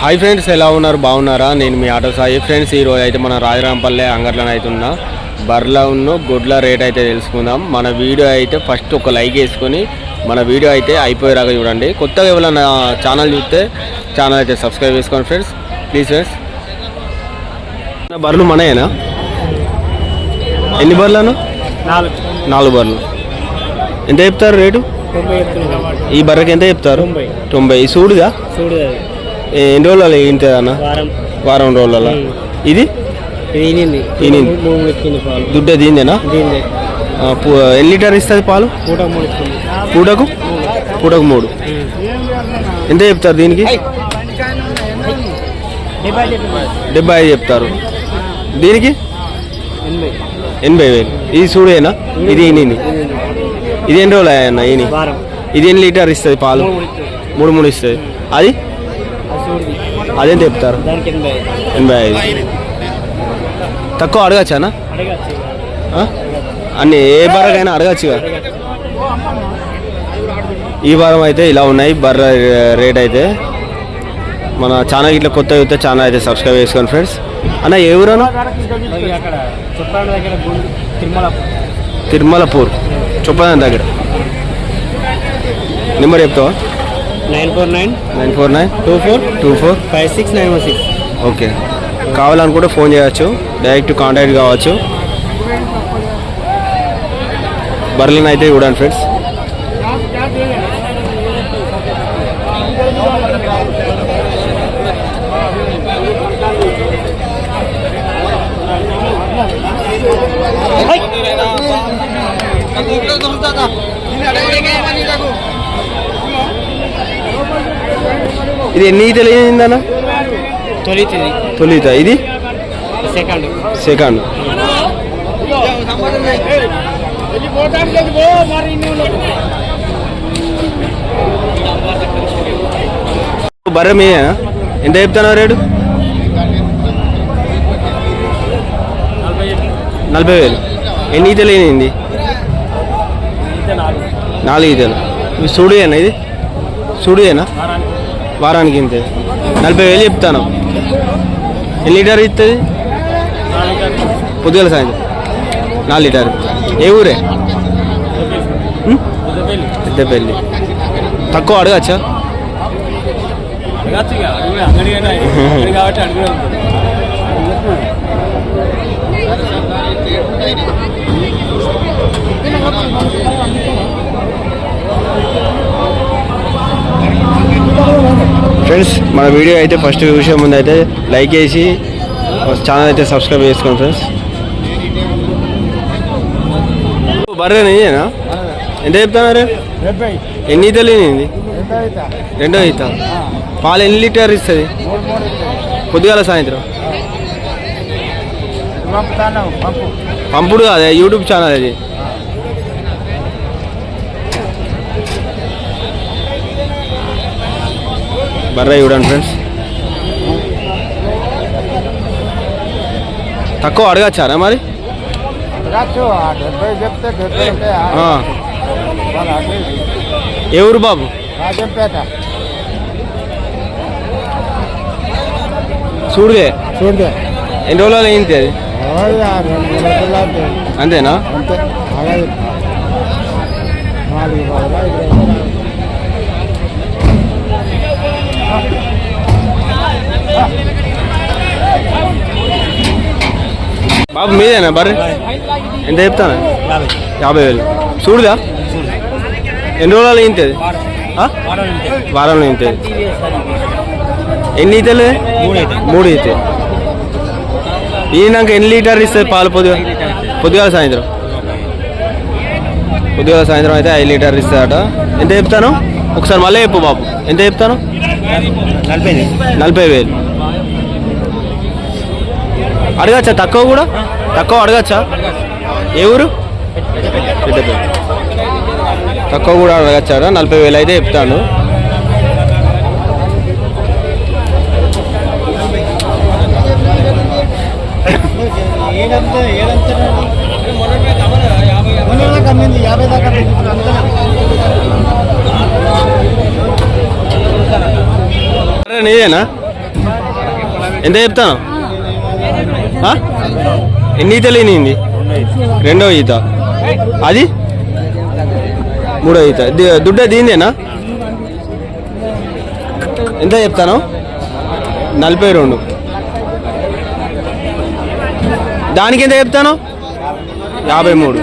Hi friends ఎలా ఉన్నారు? బాగున్నారా? నేను మీ ఆటో సాయి. ఫ్రెండ్స్ ఈరోజు అయితే మన రాజరాంపల్లె అంగట్లోనే అయితే ఉన్నా బర్ల ఉన్న గుడ్ల రేట్ అయితే తెలుసుకుందాం. మన వీడియో అయితే ఫస్ట్ ఒక లైక్ వేసుకొని మన వీడియో అయితే అయిపోయేలాగా చూడండి. కొత్తగా ఎవరైనా ఛానల్ చూస్తే ఛానల్ అయితే సబ్స్క్రైబ్ చేసుకోండి ఫ్రెండ్స్ ప్లీజ్ ఫ్రెండ్స్ బర్రెలు మనయేనా? ఎన్ని బర్రెలను నాలుగు. నాలుగు బర్రెలు ఎంత చెప్తారు రేటు? ఈ బర్రెకి ఎంత చెప్తారు? తొంభై. సూడుగా ఏ- ఎన్ని రోజులు ఏంటి అన్న? వారం. వారం రోజుల ఉమ్. ఇది? దుడ్డే దీందేనా ఎన్ని లీటర్ ఇస్తుంది పాలు? పూటకు పూటకు? మూడు. ఎంత చెప్తారు దీనికి? డెబ్బై ఐదు చెప్తారు. దీనికి? ఎనభై. వేలు. ఇది చూడేనా ఇది ఈనింది. ఇది ఎన్ని రోజులు అన్న ఈని ఇది ఎన్ని లీటర్ ఇస్తుంది పాలు? మూడు మూడు ఇస్తుంది. అది? అదేంత చెప్తారు? ఎనభై ఐదు. తక్కువ అడగచ్చానా? అడగచ్చు? అన్ని ఏ బర్రకైనా అడగచ్చుగా ఈ వారం అయితే ఇలా ఉన్నాయి. బర్ర రేట్ అయితే మన ఛానల్ ఇట్లా కొత్త అయితే ఛానల్ అయితే సబ్స్క్రైబ్ చేసుకోండి ఫ్రెండ్స్. అన్న ఏ ఊరను అది తిరుమలపూర్. చొప్పదాని దగ్గర. నెంబర్ చెప్తావా? Nine four nine nine four nine two four two four five six nine one six okay కావాలనుకుంటే ఫోన్ చేయొచ్చు డైరెక్ట్ కాంటాక్ట్ కావచ్చు బర్రెలను అయితే చూడండి ఫ్రెండ్స్ ఇది ఎన్ని తొలిచింది తొలిత. ఇది? సెకండ్. సెకండ్. బర్రె మీదేనా ఎంత చెప్తాను రేటు? నలభై వేలు. ఎన్ని ఈతలు ఏంది నాలుగు. ఈతలు ఇవి సుడియేనా ఇది? సుడియేనా? వారానికి ఇంతే. నలభై వేలు చెప్తాను. ఎన్ని లీటర్ ఇస్తుంది పొద్దుగల సాయంత్రం. నాలుగు లీటర్ ఏ ఊరే? పెద్దపల్లి. తక్కువ అడగచ్చా? కాబట్టి ఫ్రెండ్స్ మన వీడియో అయితే ఫస్ట్ చూసే ముందు అయితే లైక్ చేసి ఛానల్ అయితే సబ్స్క్రైబ్ చేసుకోండి ఫ్రెండ్స్. బర్రె నేనా ఎంత చెప్తున్నారు డెబ్బై. ఎన్ని ఈతలు అవుతా రెండో ఈత. పాలు ఎన్ని లీటర్ ఇస్తుంది? పొద్దుగాల సాయంత్రం? పంపుడు కాదే యూట్యూబ్ ఛానల్ అది. బర్ర చూడండి ఫ్రెండ్స్ తక్కువ అడగచ్చారా మరి. ఏ ఊరు బాబు? చూడుగే చూడదే ఎన్ని రోజులు అయింది అది. అంతేనా? బాబు మీదేనా బర్రె? ఎంత చెప్తాను? యాభై వేలు. చూడుదా ఎన్ని రోజులు అయింది వారంలో ఇంతే. ఎన్ని ఇతలు మూడు అయితే మూడు ఈయనక ఎన్ని లీటర్ ఇస్తుంది పాలు పొద్దుగా? పొద్దుగాల సాయంత్రం. పొద్దుగాల సాయంత్రం అయితే ఐదు లీటర్ ఇస్తాడట ఎంత చెప్తాను? ఒకసారి మళ్ళీ చెప్పు బాబు. ఎంత చెప్తాను? నలభై నలభై వేలు. అడగచ్చా? తక్కువ కూడా? తక్కువ అడగచ్చా? ఏ ఊరు? తక్కువ కూడా అడగచ్చారా? నలభై వేలు అయితే చెప్తాను. అరే నీదేనా? ఎంత చెప్తాను? ఎన్ని ఈతలు ఈనింది రెండో ఈత. అది? మూడో ఈత. దుడ్డ దీందేనా ఎంత చెప్తాను? నలభై రెండు. దానికి ఎంత చెప్తాను? యాభై మూడు.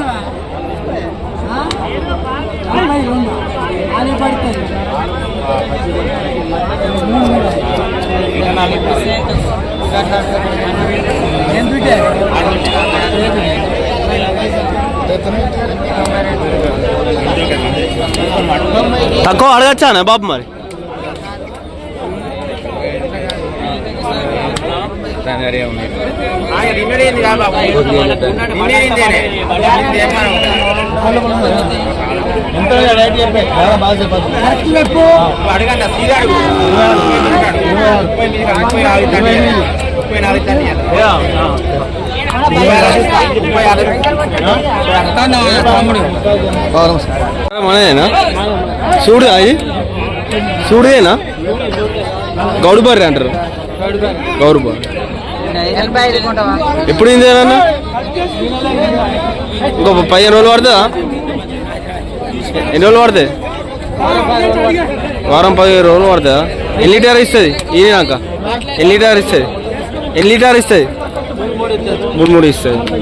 తక్కువ అడగచ్చానా బాబు మరి మనదేనా? చూడు అది? చూడుదేనా గౌడు బర్రె అంటారు. గౌడు బర్రె ఎప్పుడు ఇందేనన్నా ఇంకో పదిహేను రోజులు పడుతుందా? ఎన్ని రోజులు పడుతుంది వారం పదిహేను రోజులు పడుతుందా? ఎన్ని లీటర్ ఇస్తుంది? ఈనాక ఎన్ని లీటర్ ఇస్తుంది? ఎన్ని లీటర్ ఇస్తుంది మూడు మూడు ఇస్తుంది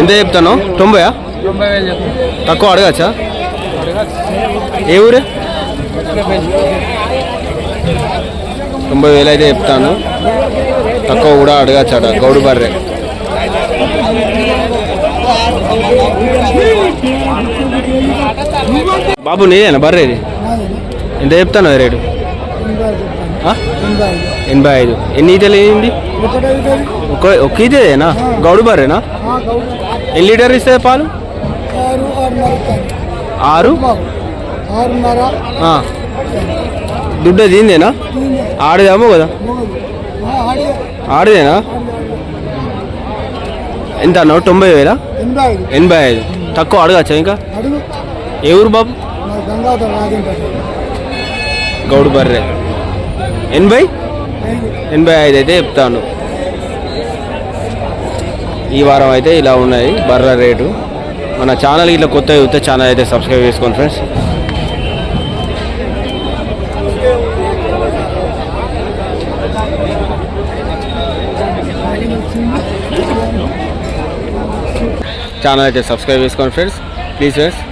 ఎంత చెప్తాను? తొంభయా తక్కువ అడగచ్చా? ఏ ఊరే? తొంభై వేలు అయితే చెప్తాను. తక్కువ కూడా అడగచ్చట గౌడు బర్రె. బాబు నీదేనా బర్రె ఇది. ఎంత చెప్తాను రేటు? ఎనభై ఐదు. ఎన్ని ఈతలు ఏంది ఒక ఒక ఈతేనా గౌడు బర్రెనా? ఎన్ని లీటర్ ఇస్తుంది పాలు? ఆరు. దుడ్డ దీందేనా? ఆడదేమో కదా. ఆడదేనా? ఎంత అన్నావు? తొంభై వేలా? ఎనభై ఐదు. తక్కువ అడగచ్చా ఇంకా? ఏ ఊరు బాబు? గౌడు బర్రె. ఎనభై? ఎనభై ఐదు అయితే చెప్తాను. ఈ వారం అయితే ఇలా ఉన్నాయి బర్రె రేటు. మన ఛానల్ ఇట్లా కొత్త చూస్తే ఛానల్ అయితే సబ్స్క్రైబ్ చేసుకోండి ఫ్రెండ్స్. ఛానల్ అయితే సబ్స్క్రైబ్ చేసుకోండి ఫ్రెండ్స్. Please friends.